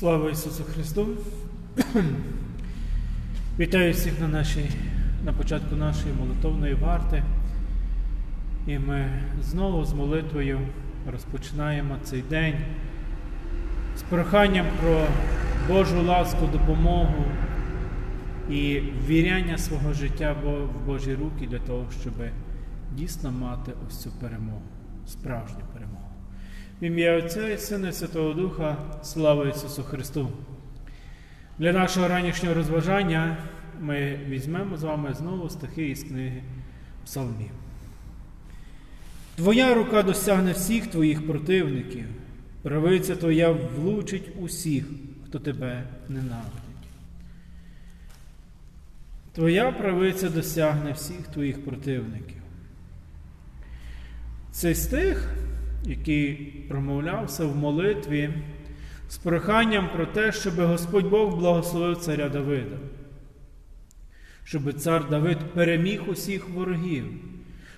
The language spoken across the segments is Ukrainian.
Слава Ісусу Христу! Вітаю всіх на, нашій, на початку нашої молитовної варти. І ми знову з молитвою розпочинаємо цей день з проханням про Божу ласку, допомогу і ввіряння свого життя в Божі руки для того, щоб дійсно мати ось цю перемогу, справжню перемогу. В ім'я Отця і Сина Святого Духа, слава Ісусу Христу! Для нашого ранішнього розважання ми візьмемо з вами знову стихи із книги Псалмів. Твоя рука досягне всіх твоїх противників, правиця твоя влучить усіх, хто тебе ненавидить. Твоя правиця досягне всіх твоїх противників. Цей стих який промовлявся в молитві з проханням про те, щоб Господь Бог благословив царя Давида, щоб цар Давид переміг усіх ворогів,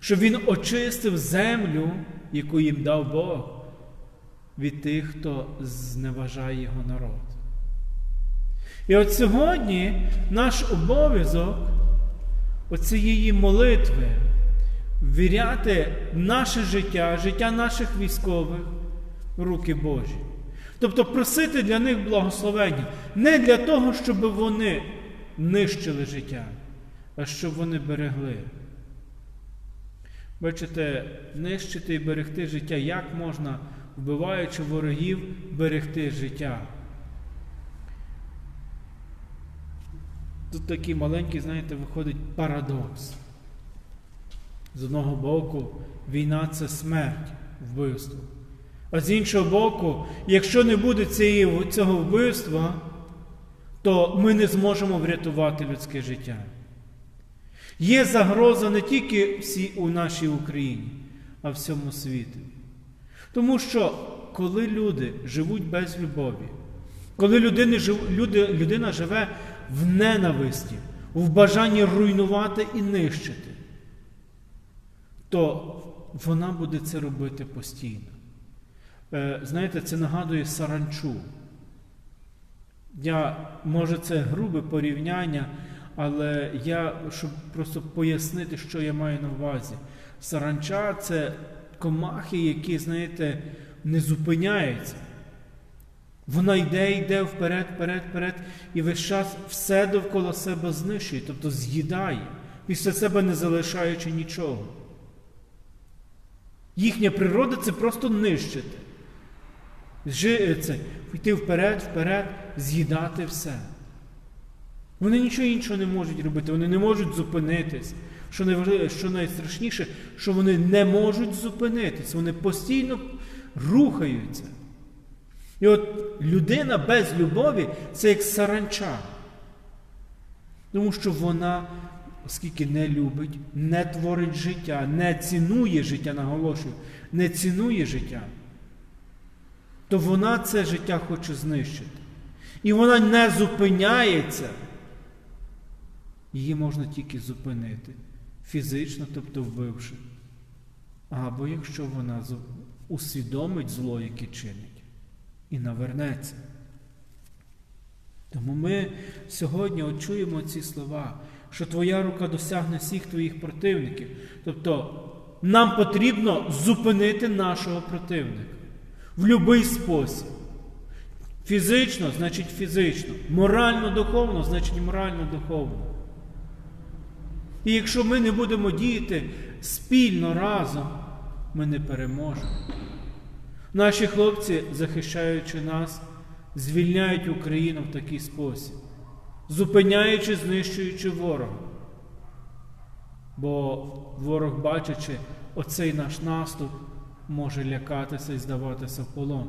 щоб він очистив землю, яку їм дав Бог, від тих, хто зневажає його народ. І от сьогодні наш обов'язок оцієї молитви ввіряти наше життя, життя наших військових в руки Божі. Тобто просити для них благословення не для того, щоб вони нищили життя, а щоб вони берегли. Бачите, нищити і берегти життя, як можна, вбиваючи ворогів, берегти життя. Тут такий маленький, знаєте, виходить парадокс. З одного боку, війна це смерть, вбивство. А з іншого боку, якщо не буде цього вбивства, то ми не зможемо врятувати людське життя. Є загроза не тільки всі у нашій Україні, а всьому світі. Тому що, коли люди живуть без любові, коли людина, людина живе в ненависті, в бажанні руйнувати і нищити, то вона буде це робити постійно. Е, знаєте, це нагадує саранчу. Я, Може, це грубе порівняння, але я, щоб просто пояснити, що я маю на увазі. Саранча це комахи, які, знаєте, не зупиняються. Вона йде, йде вперед, вперед, вперед, і весь час все довкола себе знищує, тобто з'їдає, після себе не залишаючи нічого. Їхня природа це просто нищити. Це, йти вперед, вперед, з'їдати все. Вони нічого іншого не можуть робити, вони не можуть зупинитись. Що найважливіше, що найстрашніше, що вони не можуть зупинитись, вони постійно рухаються. І от людина без любові це як саранча. Тому що вона оскільки не любить, не творить життя, не цінує життя, наголошую, не цінує життя, то вона це життя хоче знищити. І вона не зупиняється. Її можна тільки зупинити фізично, тобто вбивши. Або якщо вона усвідомить зло, яке чинить, і навернеться. Тому ми сьогодні очуємо ці слова що твоя рука досягне всіх твоїх противників. Тобто нам потрібно зупинити нашого противника в будь-який спосіб. Фізично, значить фізично, морально-духовно, значить морально-духовно. І якщо ми не будемо діяти спільно разом, ми не переможемо. Наші хлопці, захищаючи нас, звільняють Україну в такий спосіб зупиняючи, знищуючи ворога. Бо ворог, бачачи оцей наш наступ, може лякатися і здаватися в полон.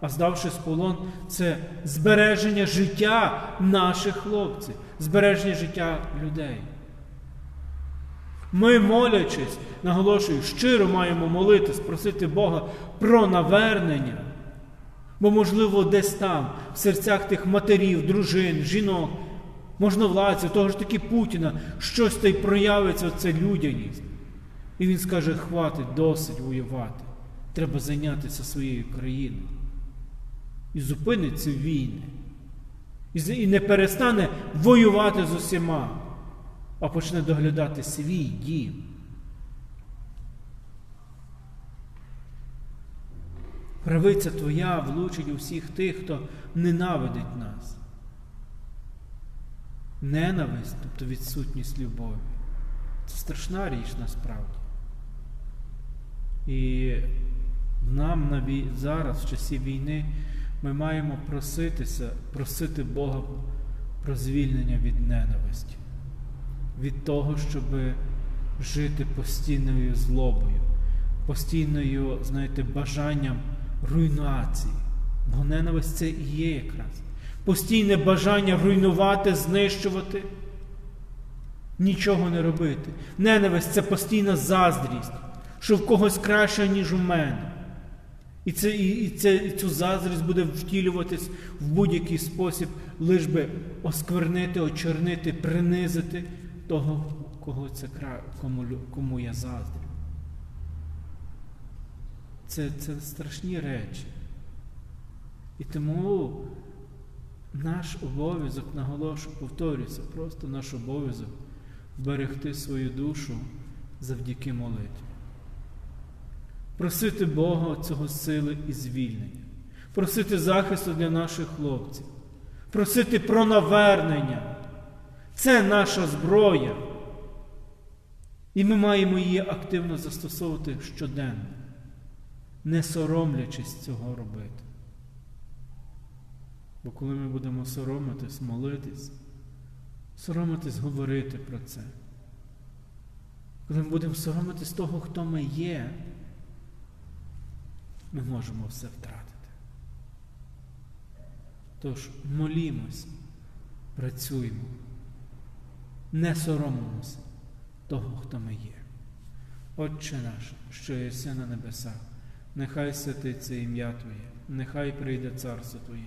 А здавшись в полон, це збереження життя наших хлопців, збереження життя людей. Ми, молячись, наголошую, щиро маємо молитись, просити Бога про навернення. Бо, можливо, десь там, в серцях тих матерів, дружин, жінок, можновладців, того ж таки Путіна, щось та й проявиться оце людяність. І він скаже, хватить, досить воювати. Треба зайнятися своєю країною. і зупинить ці війни. І не перестане воювати з усіма, а почне доглядати свій дім. Правиця Твоя влучить у всіх тих, хто ненавидить нас. Ненависть, тобто відсутність любові. Це страшна річ насправді. І нам на вій... зараз, в часі війни, ми маємо проситися, просити Бога про звільнення від ненависті, від того, щоб жити постійною злобою, постійною, знаєте, бажанням руйнації. Бо ненависть це і є якраз. Постійне бажання руйнувати, знищувати, нічого не робити. Ненависть це постійна заздрість, що в когось краще, ніж у мене. І, це, і, це, і цю заздрість буде втілюватись в будь-який спосіб, лиш би осквернити, очернити, принизити того, кого це, кому, кому я заздрю. Це, це страшні речі. І тому наш обов'язок, наголошую, повторюся, просто наш обов'язок берегти свою душу завдяки молитві. Просити Бога цього сили і звільнення, просити захисту для наших хлопців, просити про навернення. Це наша зброя. І ми маємо її активно застосовувати щоденно, не соромлячись цього робити. Бо коли ми будемо соромитись, молитись, соромитись говорити про це, коли ми будемо соромитись того, хто ми є, ми можемо все втратити. Тож молімось, працюємо, не соромимося того, хто ми є. Отче наш, що єси на небесах, нехай святиться ім'я Твоє, нехай прийде царство Твоє,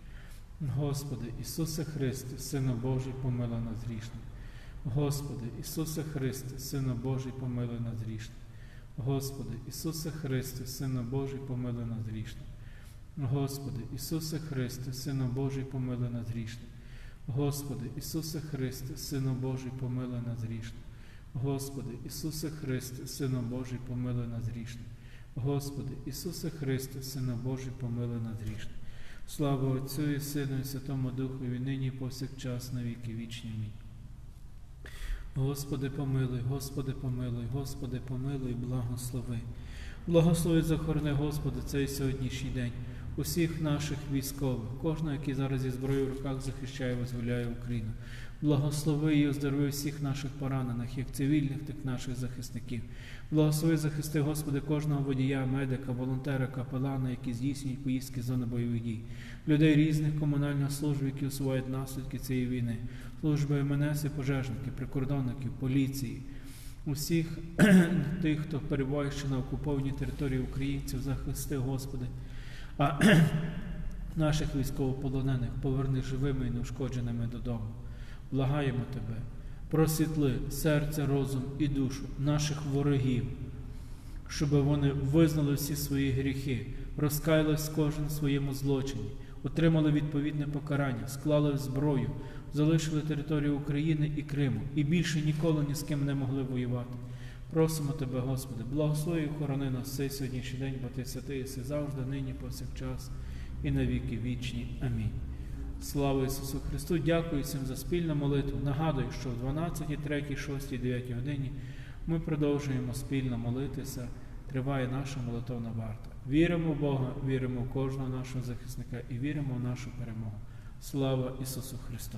Господи, Ісусе Христе, Сина Божий, помилуй нас грішних. Господи, Ісусе Христе, Сина Божий, помилуй нас грішних. Господи, Ісусе Христе, Сина Божий, помилуй нас грішних. Господи, Ісусе Христе, Сина Божий, помилуй нас грішних. Господи, Ісусе Христе, Сина Божий, помилуй нас грішних. Господи, Ісусе Христе, Сина Божий, помилуй нас грішних. Господи, Ісусе Христе, Сина Божий, помилуй нас грішних. Слава Отцю і Сину і Святому Духу, і нині повсякчас на віки вічні. Господи, помилуй, Господи, помилуй, Господи, помилуй, благослови. Благослови захорони, Господи, цей сьогоднішній день, усіх наших військових, кожного, який зараз зі зброєю в руках захищає, і визволяє Україну. Благослови і оздорови всіх наших поранених, як цивільних, так і наших захисників. Благослови захисти, Господи, кожного водія, медика, волонтера, капелана, які здійснюють поїздки з зони бойових дій, людей різних комунальних служб, які усувають наслідки цієї війни, служби МНС і пожежників, прикордонників, поліції, усіх тих, хто перебуває ще на окупованій території українців, захисти, Господи. А наших військовополонених поверни живими і неушкодженими додому. Благаємо Тебе, просвітли серце, розум і душу наших ворогів, щоб вони визнали всі свої гріхи, розкаялись кожен в своєму злочині, отримали відповідне покарання, склали зброю, залишили територію України і Криму і більше ніколи ні з ким не могли воювати. Просимо Тебе, Господи, благослови і охорони нас цей сьогоднішній день, бо Ти святий єси завжди, нині, повсякчас і на віки вічні. Амінь. Слава Ісусу Христу! Дякую всім за спільну молитву. Нагадую, що в 12, 3, 6, 9 годині ми продовжуємо спільно молитися. Триває наша молитовна варта. Віримо в Бога, віримо в кожного нашого захисника і віримо в нашу перемогу. Слава Ісусу Христу!